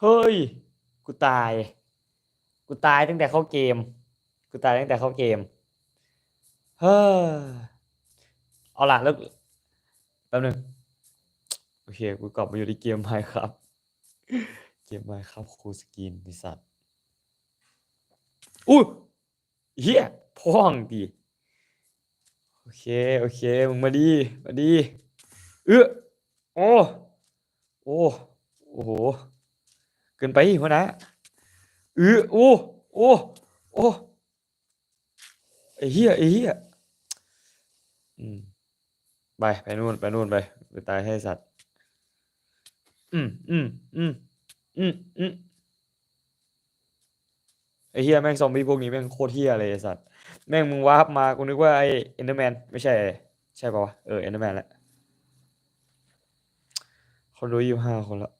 เฮ้ย กูตาย กูตายตั้งแต่เข้าเกม กูตายตั้งแต่เข้าเกม เฮ้อ เอาล่ะแล้วแป๊บนึง โอเค กูกลับมาอยู่ในเกมไมครับ เกมไมครับคูสกินไอ้สัตว์อุ้ยเฮียพ่องดีโอเค โอเค มึงมาดี มาดี เออโอ้ โอ้ โอ้โห เกินไปหัวหนะเออโอ้โอ้โอ้ไอ้เหี้ยไอ้เหี้ยอืมไปไปนู่นไปนู่นไปไปตายให้สัตว์ อืมอืมอืมอืมอืมไอ้เฮียแม่งซอมบี้พวกนี้แม่งโคตรเฮียเลยไอ้สัตว์แม่งมึงวาร์ปมากูนึกว่าไอ้เอนเดอร์แมนไม่ใช่ ใช่ป่าวะเออเอนเดอร์แมนแหละคนดูยี่ห้าคนละ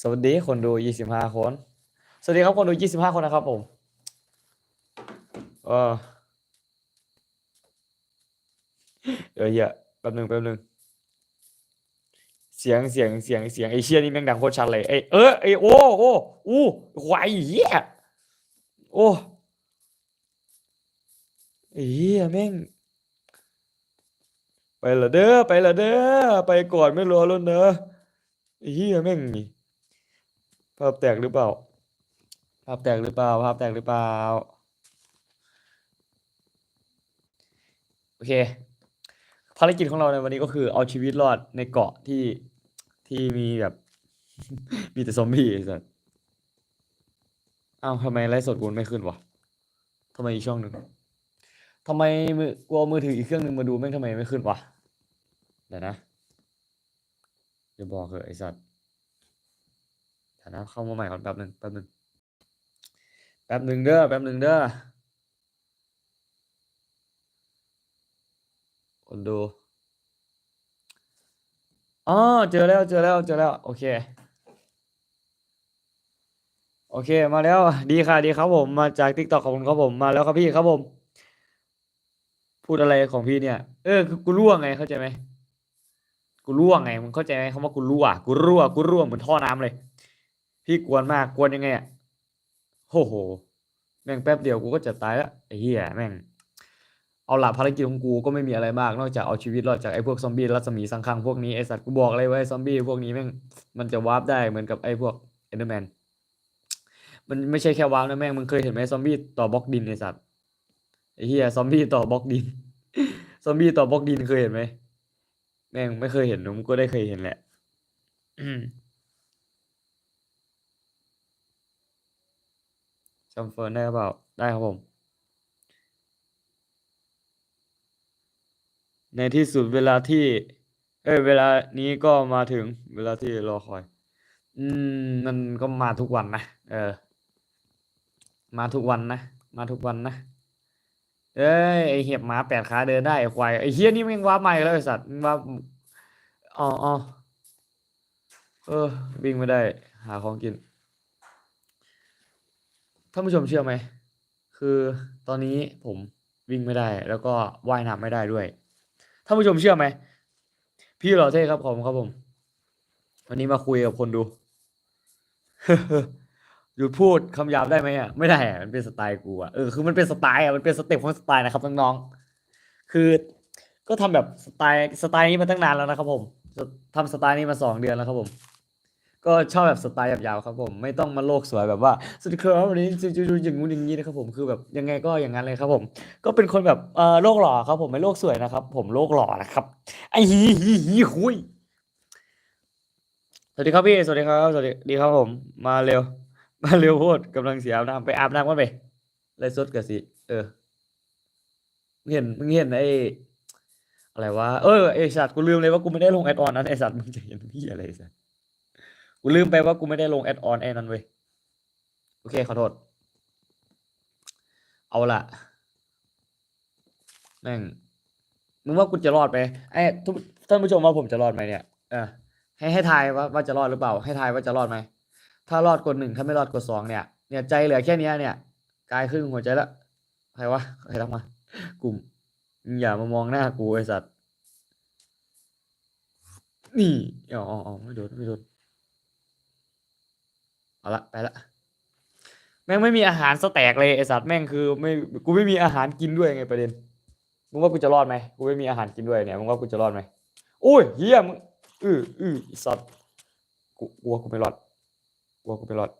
สวัสดีคนดูยี่สิบห้าคน สวัสดีครับคนดูยี่สิบห้าคนนะครับผม เออเออเหี้ยแป๊บหนึงแป๊บหนึงเสียงเสียงเสียงเสียงไอเชี่ยนี่แม่งดังโคตรชัดเลยไอเออไอโอ้โอ้อู้ควเหี้ยโอ้ไอเหี้ยแม่งไปละเด้อไปละเด้อไปก่อนไม่รอแล้วเนอะไอเหี้ยแม่งนี่ ภาพแตกหรือเปล่า ภาพแตกหรือเปล่า ภาพแตกหรือเปล่า โอเค ภารกิจของเราในวันนี้ก็คือเอาชีวิตรอดในเกาะที่ที่มีแบบ มีแต่ซอมบี้ไอ้สัสอ้าวทำไมไลฟ์สดกูไม่ขึ้นวะทำไมอีกช่องหนึ่งทำไมมือกูเอามือถืออีกเครื่องหนึ่งมาดูแม่งทำไมไม่ขึ้นวะเดี๋ยวนะเดี๋ยวบอกเหอะไอสัสเดี๋ ยวนะเข้ามาใหม่ก่อนแป๊บหนึ่งแป๊บหนึ่งแป๊บหนึ่งเด้อแป๊บหนึ่งเด้อคนดูอ๋อเจอแล้วเจอแล้วเจอแล้ว โอเค โอเคมาแล้ว ดีค่ะ ดีครับผมมาจากทิกตอกขอบคุณครับผมมาแล้วครับพี่ครับผม พูดอะไรของพี่เนี่ย เออคือกูรั่วไงเข้าใจไหมกูรั่วไงมึงเข้าใจไหมคำว่ากูรั่วกูรั่วกูรั่วเหมือนท่อน้ำเลย พี่กวนมากกวนยังไงอะโอ้โห แม่งแป๊บเดียวกูก็จะตายล้วไอ้เหี้ยแม่ง เอาล่ะภารกิจของกูก็ไม่มีอะไรมาก นอกจากเอาชีวิตรอดจากไอ้พวกซอมบี้รัศมีสังคังพวกนี้ไอ้สัตว์กูบอกเลยว่าไอ้ซอมบี้พวกนี้แม่งมันจะวาร์ปได้เหมือนกับไอ้พวกเอนเดอร์แมนมันไม่ใช่แค่วาร์ปนะแม่งมึงเคยเห็นไหมซอมบี้ต่อบล็อกดินไอ้สัตว์ไอ้เหี้ยซอมบี้ต่อบล็อกดินซอมบี้ต่อบล็อกดินเคยเห็นไหมแม่งไม่เคยเห็นมึงก็ได้เคยเห็นแหละ อืมจำเฟิร์นได้หรือเปล่า ได้ครับผม ในที่สุดเวลาที่ เอ้ยเวลานี้ก็มาถึงเวลาที่รอคอย อืม มันก็มาทุกวันนะ เออ มาทุกวันนะ มาทุกวันนะ เอ้ยไอเห็บหมาแปดขาเดินได้ไอควายไอเฮียนี่แม่งว่าใหม่แล้วไอสัตว์ว่าอ๋ออ๋อเออ วิ่งไม่ได้ หาของกิน ท่านผู้ชมเชื่อไหม คือตอนนี้ผมวิ่งไม่ได้ แล้วก็ว่ายน้ำไม่ได้ด้วย ท่านผู้ชมเชื่อไหม พี่หล่อเท่ครับผมครับผม วันนี้มาคุยกับคนดู หยุดพูดคำหยาบได้ไหมอะ ไม่ได้อะมันเป็นสไตล์กูอะ เออ คือมันเป็นสไตล์อะ มันเป็นสเต็ปของสไตล์นะครับน้องๆ คือก็ทำแบบสไตล์สไตล์นี้มาตั้งนานแล้วนะครับผมทำสไตล์นี้มาสองเดือนแล้วครับผม ก็ชอบแบบสไตล์หยาบๆครับผม ไม่ต้องมาโลกสวยแบบว่าสวัสดีครับวันนี้จะๆอย่างงู้นอย่างนี้นะครับผมคือแบบยังไงก็อย่างนั้นเลยครับผม ก็เป็นคนแบบเออโลกหล่อครับผมไม่โลกสวยนะครับ ผมโลกหล่อนะครับไอ้ฮีฮีฮีหุยสวัสดีครับพี่สวัสดีครับสวัสดีครับผม มาเร็ว มาเร็วโพดกำลังเสียอาบน้ำไปอาบน้ำกันไปไล่สดกันสิเออมึงเห็นมึงเห็นไอ้อะไรวะเออไอสัตว์กูลืมเลยว่ากูไม่ได้ลงแอดออนนั้นไอสัตว์มึงจะเห็นพี่อะไรสัตว กูลืมไปว่ากูไม่ได้ลงแอดออนไอ้นั้นเว้ย โอเค ขอโทษ เอาละแม่งมึงว่ากูจะรอดไหมไอ้ทุกท่านผู้ชมว่าผมจะรอดไหมเนี่ยเออให้ให้ทายว่าว่าจะรอดหรือเปล่า ให้ทายว่าจะรอดไหม ถ้ารอดกดหนึ่งถ้าไม่รอดกดสองเนี่ย เนี่ยใจเหลือแค่นี้เนี่ยกายครึ่งหัวใจละใครวะใครทำมา กลุ่ม อย่ามามองหน้ากูไอสัตว์ นี่อ๋ออ๋ออ๋อไม่โดนไม่โดน เอาละไปละแม่งไม่มีอาหารสแต็กเลยไอสัตว์แม่งคือไม่กูไม่มีอาหารกินด้วยไงประเด็นมึงว่ากูจะรอดไหมกูไม่มีอาหารกินด้วยเนี่ยมึงว่ากูจะรอดไหมโอ้ยเฮียมึงอืออือสัตว์กูกลัวกูไม่รอดกลัวกูไม่รอด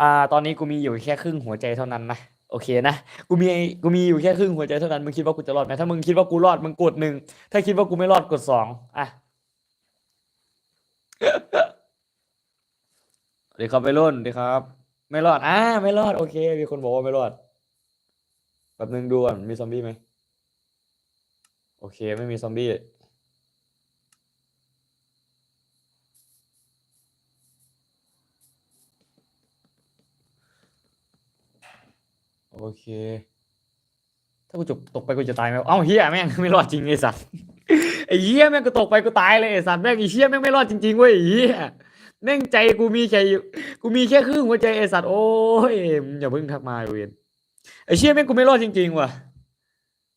อ่าตอนนี้กูมีอยู่แค่ครึ่งหัวใจเท่านั้นนะโอเคนะกูมีกูมีอยู่แค่ครึ่งหัวใจเท่านั้นมึงคิดว่ากูจะรอดไหมถ้ามึงคิดว่ากูรอดมึงกดหนึ่งถ้าคิดว่ากูไม่รอดกดสองอะ สวัสดีครับไปรุ่นดีครับ ไม่รอดอ่าไม่รอดโอเค มีคนบอกว่าไม่รอดแป๊บนึงดูก่อนมีซอมบี้ไหมโอเค ไม่มีซอมบี้โอเค ถ้ากูจบตกไปกูจะตายไหมเอ้าเฮียแม่งไม่รอดจริงไอ้สัสไอ้เฮียแม่งกูตกไปกูตายเลยไอ้สัสแม่งไอ้เฮียแม่งไม่รอดจริงๆเว้ยไอ้เฮีย แม่งใจกูมีแค่อยู่กูมีแค่ครึ่งหัวใจไอ้สัสโอ้ยอย่าเพิ่งทักมาเวียนไอ้เชี่ยแม่งกูไม่รอดจริงๆว่ะ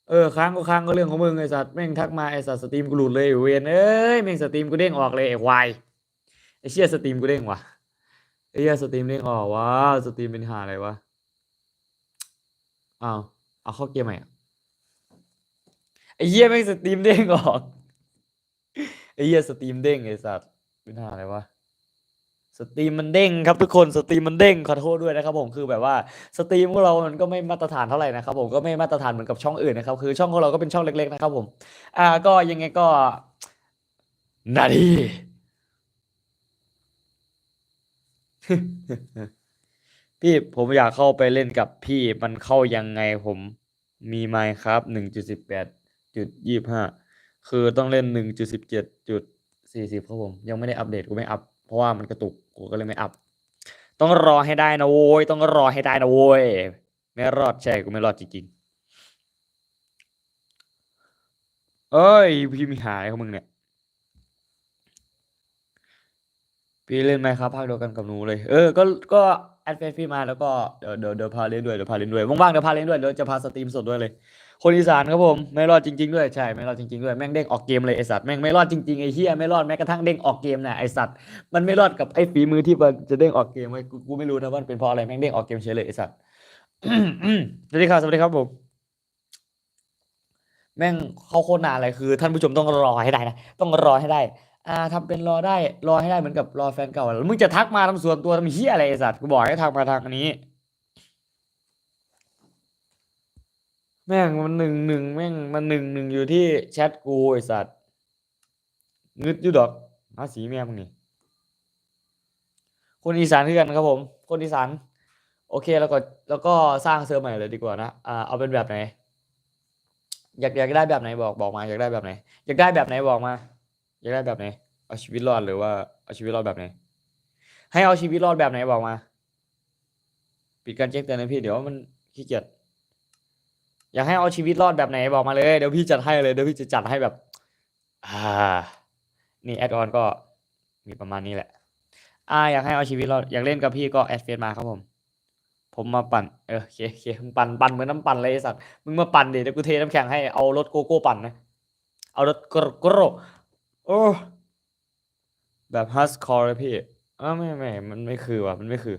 เออค้างก็ค้างก็เรื่องของมึงไอ้สัสแม่งทักมาไอ้สัสสตรีมกูหลุดเลยเวียนเอ้ยแม่งสตรีมกูเด้งออกเลยไอ้ควายไอ้เชี่ยสตรีมกูเด้งว่ะไอ้เหี้ยสตรีมเด้งออกว้าสตรีมเป็นหาอะไรวะอ้าวเอาเข้าเกมใหม่ไอ้เหี้ยแม่งสตรีมเด้งออกไอ้เหี้ยสตรีมเด้งไอ้สัสเป็นหาอะไรวะ สตรีมมันเด้งครับทุกคนสตรีมมันเด้งขอโทษด้วยนะครับผมคือแบบว่าสตรีมของเรามันก็ไม่มาตรฐานเท่าไหร่นะครับผมก็ไม่มาตรฐานเหมือนกับช่องอื่นนะครับคือช่องของเราก็เป็นช่องเล็กๆนะครับผมอ่าก็ยังไงก็นาทีพี่ผมอยากเข้าไปเล่นกับพี่มันเข้ายังไงผมมีไมค์ครับหนึ่งจุดสิบแปดจุดยี่ห้าคือต้องเล่นหนึ่งจุดสิบเจ็ดจุดสี่สิบครับผม ยังไม่ได้อัปเดตกูไม่อัพ เพราะว่ามันกระตุกกูก็เลยไม่อัพ ต้องรอให้ได้นะโว้ยต้องรอให้ได้นะโว้ยไม่รอดใช่กูไม่รอดจริงๆ เอ้ยพี่มีหายของมึงเนี่ยพี่เล่นไหมครับภาคเดียวกันกับหนูเลย เออ ก็ ก็แอดเฟซพี่มาแล้วก็เดี๋ยวเดี๋ยวเดี๋ยวพาเล่นด้วย เดี๋ยวพาเล่นด้วย ว่างๆ เดี๋ยวพาเล่นด้วย เดี๋ยวจะพาสตรีมสดด้วยเลย คนอีสานครับผมไม่รอดจริง ๆด้วยใช่ไม่รอดจริงๆด้วยแม่งเด้งออกเกมเลยไอสัตว์แม่งไม่รอดจริงๆไอเฮียไม่รอดแม้กระทั่งเด้งออกเกมน่ะไอสัตว์มันไม่รอดกับไอฝีมือที่มันจะเด้งออกเกมไว้กูไม่รู้นะว่ามันเป็นเพราะอะไรแม่งเด้งออกเกมเฉยเลยไอสัตว์สวัสดีครับสวัสดีครับผมแม่งเข้าโคตรนานเลยคือ ท่านผู้ชมต้องรอให้ได้นะต้องรอให้ได้ อ่าทำเป็นรอได้รอให้ได้เหมือนกับรอแฟนเก่าแล้วมึงจะทักมาทำส่วนตัวทำเฮียอะไรไอสัตว์กูบอกให้ทักมาทางอัน แม่งมันหนึ่งหนึ่งแม่งมันหนึ่งหนึ่งอยู่ที่แชทกูไอสัตว์งึดอยู่ดอกมาสีแม่มึงนี่คนอีสานคือกันครับผม คนอีสานโอเคแล้วก็แล้วก็สร้างเซิร์ฟใหม่เลยดีกว่านะอ่าเอาเป็นแบบไหน อยากอยากได้แบบไหนบอกบอกมาอยากได้แบบไหน อยากได้แบบไหนบอกมา อยากได้แบบไหน เอาชีวิตรอดหรือว่าเอาชีวิตรอดแบบไหน ให้เอาชีวิตรอดแบบไหนบอกมา ปิดการแจ้งเตือนนะพี่เดี๋ยวมันขี้เกียจ อยากให้เอาชีวิตรอดแบบไหนบอกมาเลยเดี๋ยวพี่จัดให้เลยเดี๋ยวพี่จะจัดให้แบบ อ่า นี่แอดออนก็มีประมาณนี้แหละ อ่า อยากให้เอาชีวิตรอดอยากเล่นกับพี่ก็แอดเฟซมาครับผม ผมมาปั่นเออโอเคโอเคมึงปั่นปั่นเหมือนน้ำปั่นเลยไอ้สัตว์มึงมาปั่นดิเดี๋ยวกูเทน้ำแข็งให้เอารถโกโก้ปั่นนะเอารถกโกโร่โอ้แบบฮัสคอร์เลยพี่อ้าไม่ไม่มันไม่คือว่ะมันไม่คือ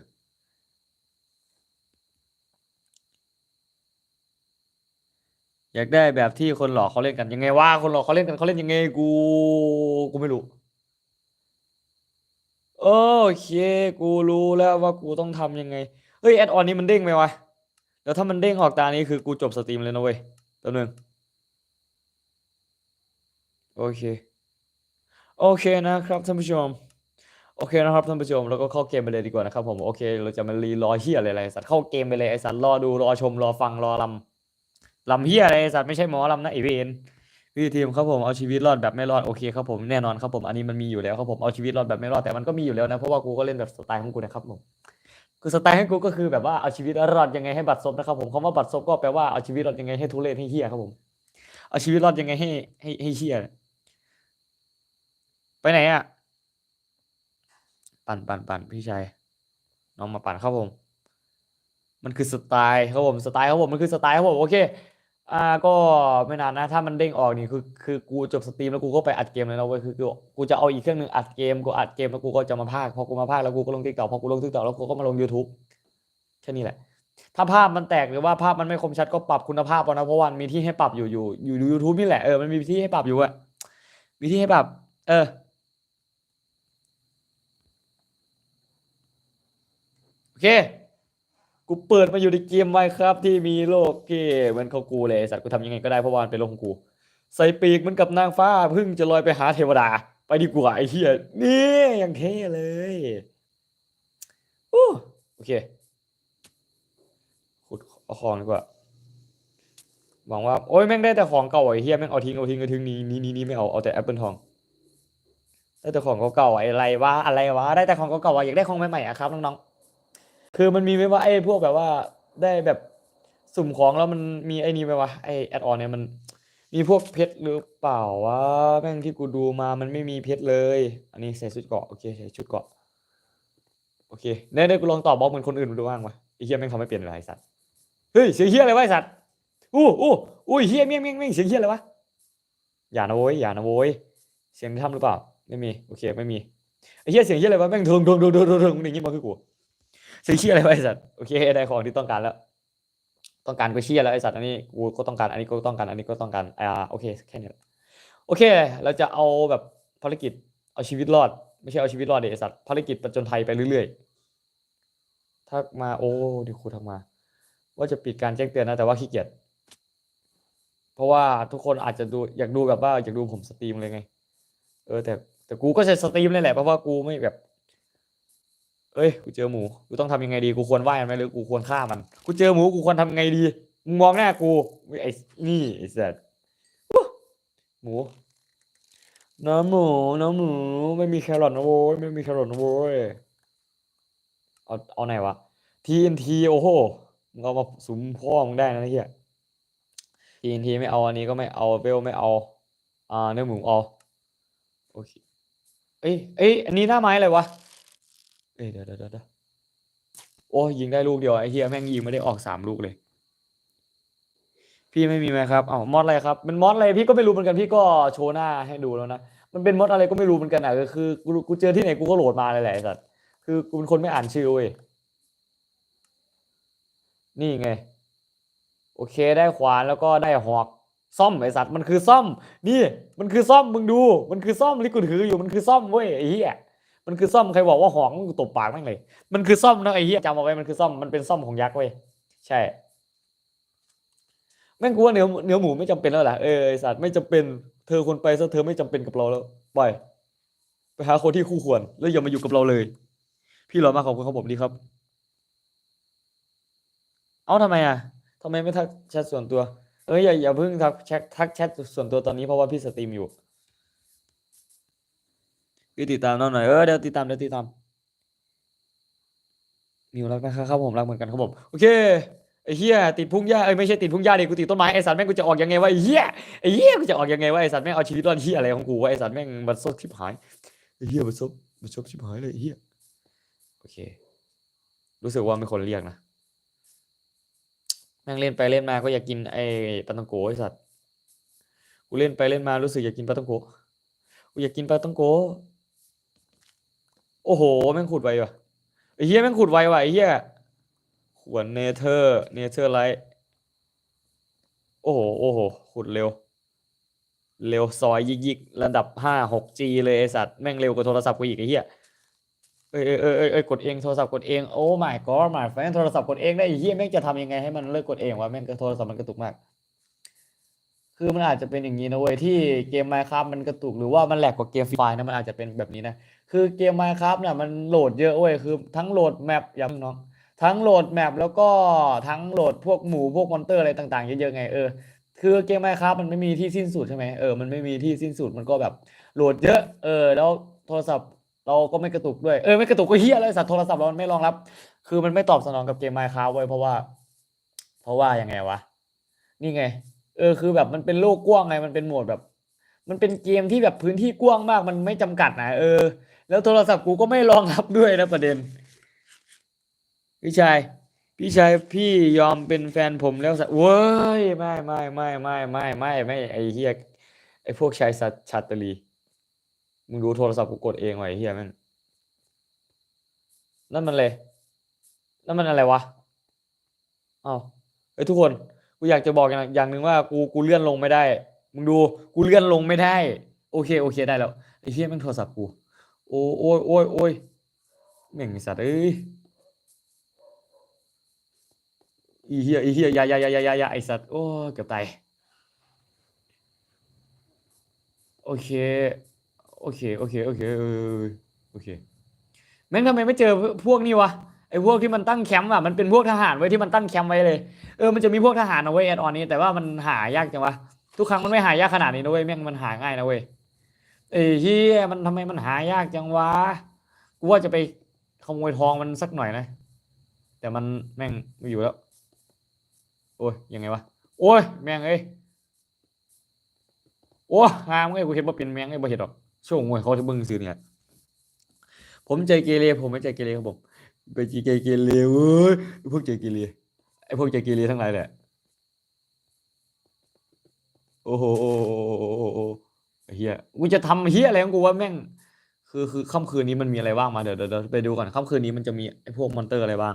อยากได้แบบที่คนหล่อเขาเล่นกันยังไงวะคนหล่อเขาเล่นกันเขาเล่นยังไงกู กูไม่รู้ โอเค กูรู้แล้วว่ากูต้องทำยังไง เฮ้ยแอดออนนี้มันเด้งไหมวะเดี๋ยวถ้ามันเด้งออกตานี้คือกูจบสตรีมเลยนะเว้ยแป๊บนึงโอเค โอเคนะครับท่านผู้ชมโอเคนะครับท่านผู้ชมแล้วก็เข้าเกมไปเลยดีกว่านะครับผมโอเค เราจะมารีรอเฮียอะไรอะไรสัตว์เข้าเกมไปเลยไอสัตว์รอดูรอชมรอฟังรอลำ ลำเฮียอะไรสัตว์ไม่ใช่หมอลำนะไอเวนพี่ทีมครับผมเอาชีวิตรอดแบบไม่รอดโอเคครับผมแน่นอนครับผมอันนี้มันมีอยู่แล้วครับผมเอาชีวิตรอดแบบไม่รอดแต่มันก็มีอยู่แล้วนะเพราะว่ากูก็เล่นแบบสไตล์ของกูนะครับผมคือสไตล์ของกูก็คือแบบว่าเอาชีวิตรอดยังไงให้บัตรซบนะครับผมคำว่าบัตรซบก็แปลว่าเอาชีวิตรอดยังไงให้ทุเรศให้เฮียครับผมเอาชีวิตรอดยังไงให้ให้ให้เฮียไปไหนอะปั่นปั่นปั่นพี่ชายน้องมาปั่นครับผม มันคือสไตล์ครับผมสไตล์ครับผมมันคือสไตล์ครับผมโอเค อ่าก็ไม่นานนะ ถ้ามันเด้งออกนี่คือคือกูจบสตรีมแล้วกูก็ไปอัดเกมเลยนะเว้ยคือกูกูจะเอาอีกเครื่องหนึ่งอัดเกมกูอัดเกมแล้วกูก็จะมาพากพอกูมาพากแล้วกูก็ลงทิกตอกพอกูลงทิกตอกแล้วกูก็มาลง YouTube แค่นี้แหละ ถ้าภาพมันแตกหรือว่าภาพมันไม่คมชัดก็ปรับคุณภาพเอานะเพราะวันมีที่ให้ปรับอยู่อยู่อยู่ยูทูบนี่แหละเออมันมีที่ให้ปรับอยู่อะมีที่ให้ปรับ เออโอเค กูเปิดมาอยู่ในเกมไมครับที่มีโลกที่เหมือนเขากูเลยไอ้สัตว์กูทำยังไงก็ได้เพราะว่ามันเป็นโลกของกู ใส่ปีกเหมันกับนางฟ้าเพิ่งจะลอยไปหาเทวดา ไปดีกว่าไอ้เหี้ยนี่ยังเท่เลยอู้โอเคขุดเอาของดีกว่าหวังว่าโอ้ยแม่งได้แต่ของเก่าไอ้เหี้ยแม่งเอาทิ้งเอาทิ้งเอาทิ้งนี้นี้นี้นี้ไม่เอาเอาแต่แอปเปิลทองได้แต่ของเก่าๆไอ้อะไรวะอะไรวะได้แต่ของเก่าๆอะอยากได้ของใหม่ๆอะครับน้องๆ คือมันมีไหมว่าไอ้พวกแบบว่าได้แบบสุ่มของแล้วมันมีไอ้นี่ไหมวะไอ้แอดออนเนี่ยมัน มีพวกเพชรหรือเปล่าวะแม่งที่กูดูมามันไม่มีเพชรเลย อันนี้ใส่ชุดเกาะโอเคใส่ชุดเกาะโอเคเน่ๆกูลองตอบบล็อกเหมือนคนอื่นดูบ้างวะไอ้เฮียแม่งทำไม่เปลี่ยนเลยไอ้สัตว์เฮ้ยเสียงเฮียอะไรวะไอ้สัตว์อู้อู้อุ้ยเฮียเมี่ยงเมี่ยงเมี่ยงเสียงเฮียอะไรวะอย่านะโว้ยอย่านะโว้ยเสียงในถ้ำหรือเปล่า ไม่มีโอเคไม่มีไอ้เฮียเสียงเฮียอะไรวะแม่งทิงทิงเทิงเทิงเทิงเทิงอย่างงี้มาคือกู ซื้อเชี่ยอะไรวะไอสัตว์โอเคได้ของที่ต้องการแล้ว ต้องการก็เชี่ยแล้วไอสัตว์อันนี้กูก็ต้องการอันนี้ก็ต้องการอันนี้ก็ต้องการอ่าโอเคแค่นี้โอเค เราจะเอาแบบภารกิจเอาชีวิตรอด ไม่ใช่เอาชีวิตรอดเดไอสัตว์ภารกิจประจนภัยไปเรื่อยๆทักมาโอ้ดิครูทักมา ว่าจะปิดการแจ้งเตือนนะแต่ว่าขี้เกียจเพราะว่าทุกคนอาจจะดูอยากดูแบบว่าอยากดูผมสตรีมเลยไง เออแต่แต่กูก็จะสตรีมเลยแหละเพราะว่ากูไม่แบบ เอ้ยกูเจอหมูกูต้องทำยังไงดีกูควรไหว้มันไหมหรือกูควรฆ่ามัน กูเจอหมูกูควรทำยังไงดีมึงมองหน้ากูไอ้นี่ไอ้สัสวู้หมูน้ำหมูน้ำหมูไม่มีแครอทนะโว้ยไม่มีแครอทนะโว้ยเอาเอาไหนวะ TNT โอ้โหมึงเอามาสุมพ่อมึงได้นะเฮีย TNT ไม่เอาอันนี้ก็ไม่เอาเวลไม่เอา อ่าเนื้อหมูเอาโอเคเอ้ยเอ้ยอันนี้หน้าไม้อะไรวะ เอ้ยเดี๋ยวเดี๋ยวเดี๋ยวโอ้ยยิงได้ลูกเดียวไอ้เฮียแม่งยิงไม่ได้ออกสามลูกเลย พี่ไม่มีไหมครับเอ้ามอดอะไรครับเป็นมอดอะไรพี่ก็ไม่รู้เหมือนกันพี่ก็โชว์หน้าให้ดูแล้วนะมันเป็นมอดอะไรก็ไม่รู้เหมือนกันอะก็คือกูกูเจอที่ไหนกูก็โหลดมาเลยแหละไอ้สัตว์คือกูเป็นคนไม่อ่านชื่อเว้ยนี่ไง โอเคได้ขวานแล้วก็ได้หอกซ่อมไอ้สัตว์มันคือซ่อม นี่ มันคือซ่อมมึงดู มันคือซ่อมที่กูถืออยู่มันคือซ่อมเว้ยไอ้เหี้ย มันคือซ่อมใครบอกว่าหองกูตบปากแม่งเลย มันคือซ่อมนะไอ้เหี้ยจำเอาไว้มันคือซ่อมมันเป็นซ่อมของยักษ์เว้ยใช่แม่งกูว่าเนื้อเนื้อหมูไม่จำเป็นแล้วแหละเออไอสัตว์ไม่จำเป็นเธอควรไปซะเธอไม่จำเป็นกับเราแล้วปล่อยไปหาคนที่คู่ควร แล้วอย่ามาอยู่กับเราเลย พี่หล่อมากขอบคุณครับผมดีครับ เอ้าทำไมอะทำไมไม่ทักแชทส่วนตัว เอ้ยอย่าอย่าเพิ่งทักแชททักแชทส่วนตัวตอนนี้เพราะว่าพี่สตรีมอยู่ พี่ติดตามน้องหน่อยเออเดี๋ยวติดตามเดี๋ยวติดตามมิวรักนะครับครับผมรักเหมือนกันครับผมโอเคไอ้เหี้ยติดพุ่งหญ้าเอ้ยไม่ใช่ติดพุ่งหญ้าดิกูติดต้นไม้ไอ้สัตว์แม่งกูจะออกยังไงวะไอ้เหี้ยไอ้เหี้ยกูจะออกยังไงวะไอ้สัตว์แม่งเอาชีวิตรอดเหี้ยอะไรของกูวะไอ้สัตว์แม่งบัดซบชิบหายไอ้เหี้ยบัดซบบัดซบชิบหายเลยไอ้เหี้ยโอเค รู้สึกว่าไมีคนเรียกนะแม่งเล่นไปเล่นมาก็อยากกินไอ้ปลาตังโกไอ้สัตว์กูเล่นไปเล่นมารู้สึกอยากกินปลาตังโกกูอยากกินปลาตังโก โอ้โหแม่งขุดไวว่ะไอ้เหี้ยแม่งขุดไวว่ะไอ้เหี้ยขวนเนเธอร์เนเธอร์ไลท์โอ้โหโอ้โหขุดเร็ว เร็วซอยยิกยิกระดับห้าหกจีเลยไอสัตว์แม่งเร็วกว่าโทรศัพท์กูอีกไอ้เหี้ยเอ้ยเอ้ยเอ้ยเอ้ยเอ้ยกดเองโทรศัพท์กดเองโอ้ my god my friend โทรศัพท์กดเองได้ไอ้เหี้ยแม่งจะทำยังไงให้มันเลิกกดเองวะแม่งโทรศัพท์มันกระตุกมาก คือมันอาจจะเป็นอย่างนี้นะเว้ยที่เกม Minecraft มันกระตุกหรือว่ามันแหลกกว่าเกมฟรีไฟนะมันอาจจะเป็นแบบนี้นะ คือเกม Minecraft เนี่ยมันโหลดเยอะเว้ยคือทั้งโหลดแมปอย่างน้องทั้งโหลดแมปแล้วก็ทั้งโหลดพวกหมูพวกมอนเตอร์อะไรต่างๆเยอะๆไงเออคือเกม Minecraft มันไม่มีที่สิ้นสุดใช่ไหมเออมันไม่มีที่สิ้นสุดมันก็แบบโหลดเยอะเออแล้วโทรศัพท์เราก็ไม่กระตุกด้วยเออไม่กระตุกก็เฮียเลยสัตว์โทรศัพท์เราไม่รองรับ คือมันไม่ตอบสนองกับเกม Minecraft เว้ยเพราะว่า เพราะว่ายังไงวะนี่ไง เออคือแบบมันเป็นโลกกว้างไงมันเป็นโหมดแบบ มันเป็นเกมที่แบบพื้นที่กว้างมากมันไม่จำกัดนะเออ แล้วโทรศัพท์กูก็ไม่รองรับด้วยนะประเด็น พี่ชาย พี่ชายพี่ยอมเป็นแฟนผมแล้วสัเว้ยไม่ไม่ไม่ไม่ไม่ไม่ไม่ไอเฮียไอพวกชายสัตชัตรีมึงดูโทรศัพท์กูกดเองไว้ไอ้เฮียม่งนั่นมันเลยนั่นมันอะไรวะอ้าวเอ้ยทุกคน กูอยากจะบอกอย่างอย่างหนึ่งว่ากูกูเลื่อนลงไม่ได้ มึงดูกูเลื่อนลงไม่ได้ โอเคโอเคได้แล้วไอ้เฮียแม่งโทรศัพท์กู โอ้โอ้ยโอ้ยโอ้ยแม่งไอ้สัตว์เอ้ยอีเฮียอีเฮียยายายายายายาไอสัตว์โอ้เกือบตายโอเค โอเค โอเค โอเคเออโอเค แม่งทำไมไม่เจอพวกนี้วะ ไอพวกที่มันตั้งแคมป์อะมันเป็นพวกทหารไว้ที่มันตั้งแคมป์ไว้เลยเออมันจะมีพวกทหารเอาไว้แอดออนนี้แต่ว่ามันหายากจังวะทุกครั้งมันไม่หายากขนาดนี้นะเว้ยแม่งมันหาง่ายนะเว้ยเอ้ยเฮียมันทำไมมันหายากจังวะกูว่าจะไปขโมยทองมันสักหน่อยนะ แต่มันแม่งไม่อยู่แล้ว โอ้ยยังไงวะโอ้ยแม่งเอ้ยโอ้งามเอ้กูเห็นว่าเป็นแมงเอ้บ่เห็นหรอกช่วงมวยเขาจะเบิ่งซื้อเนี่ยผมใจเกเรผมไม่ใจเกเรครับผม ไปจีเกเกเรเว้ยไอ้พวกใจเกเรไอ้พวกใจเกเรทั้งหลายแหละโอ้โหเฮียกูจะทำเฮียอะไรของกูวะแม่ง คือคือค่ำคืนนี้มันมีอะไรบ้างมาเดี๋ยวเดี๋ยวไปดูก่อนค่ำคืนนี้มันจะมีไอ้พวกมอนเตอร์อะไรบ้าง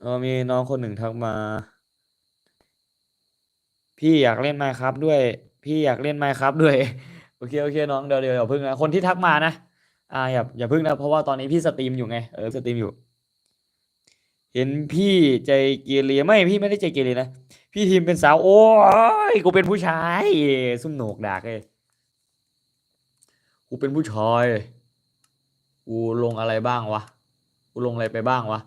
เออมีน้องคนหนึ่งทักมา พี่อยากเล่นไมครับด้วย พี่อยากเล่นไมครับด้วย โอเคโอเคน้องเดี๋ยวเดี๋ยวอย่าพึ่งนะคนที่ทักมานะ อ่าอย่าอย่าพึ่งนะ เพราะว่าตอนนี้พี่สตรีมอยู่ไงเออสตรีมอยู่ เห็นพี่ใจเกเรไม่พี่ไม่ได้ใจเกเรนะพี่ทีมเป็นสาวโอ้ยกูเป็นผู้ชายซุ่มโหนกดากเลยกูเป็นผู้ชายกูลงอะไรบ้างวะกูลงอะไรไปบ้างวะ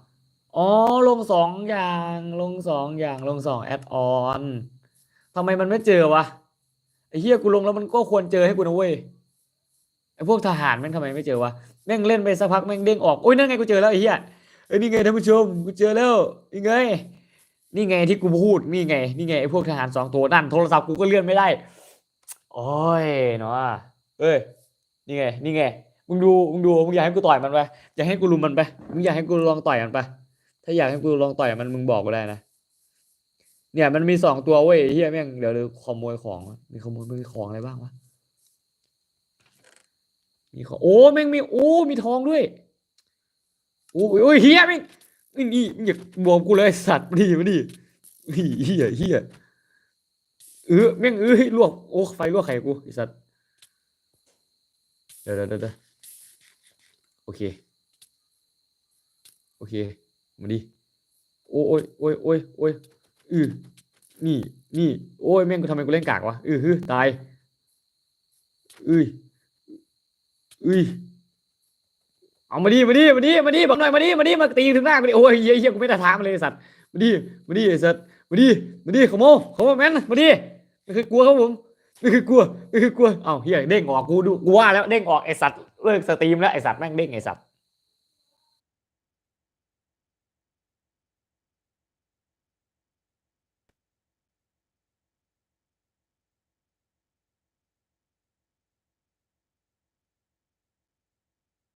อ๋อลงสองอย่างลงสองอย่างลงสองแอดออนทำไมมันไม่เจอวะไอ้เหี้ยกูลงแล้วมันก็ควรเจอให้กูนะเว้ย พวกทหารแม่งทำไมไม่เจอวะแม่งเล่นไปสักพักแม่งเด้งออกโอ้ยนั่นไงกูเจอแล้วไอ้เหี้ยเอ้ยนี่ไงท่านผู้ชมกูเจอแล้วนี่ไงนี่ไงที่กูพูดนี่ไงนี่ไงไอ้พวกทหารสองตัวนั่นโทรศัพท์กูก็เลื่อนไม่ได้โอ้ยเนาะเอ้ยนี่ไงนี่ไงมึงดูมึงดูมึงอยากให้กูต่อยมันไปอยากให้กูลุมมันไปมึงอยากให้กูลองต่อยมันไปถ้าอยากให้กูลองต่อยมันมึงบอกกูได้นะเนี่ยมันมีสองตัวเว้ยเฮียแม่งเดี๋ยวเดี๋ยขโมยของมีขโมยมีของอะไรบ้างวะ มีของโอ้แม่งมีโอ้มีทองด้วยโอ้ยโอ้ยเฮียแม่งนี่นี่อย่าบวมกูเลยสัตว์มาดิมาดิเฮียเฮียเฮียเออแม่งเอ้ยลวกโอ้ไฟลวกไข่กูไอสัตว์เดี๋ยวเดี๋ยวเดี๋ยวโอเค โอเคมาดิโอ้ยโอ้ยโอ้ยโอ้ยอือนี่นี่โอ้ยแม่งกูทำไมกูเล่นกากวะอือฮึตายอุ้ย อุ้ยเอามาดิมาดิมาดิมาดิบอกหน่อยมาดิมาดิมาตีถึงหน้ากูดิโอ้ยเฮียเฮียกูไม่ได้ถามเลยไอสัตว์มาดิมาดิไอ้สัตว์มาดิมาดิขโมยขโมยแม่นมาดิไม่คือกลัวครับผมไม่คือกลัวไม่คือกลัวเอ้าเฮียเด้งออกกูดูกูว่าแล้วเด้งออกไอ้สัตว์เลิกสตรีมแล้วไอ้สัตว์แม่งเด้งไอ้สัตว์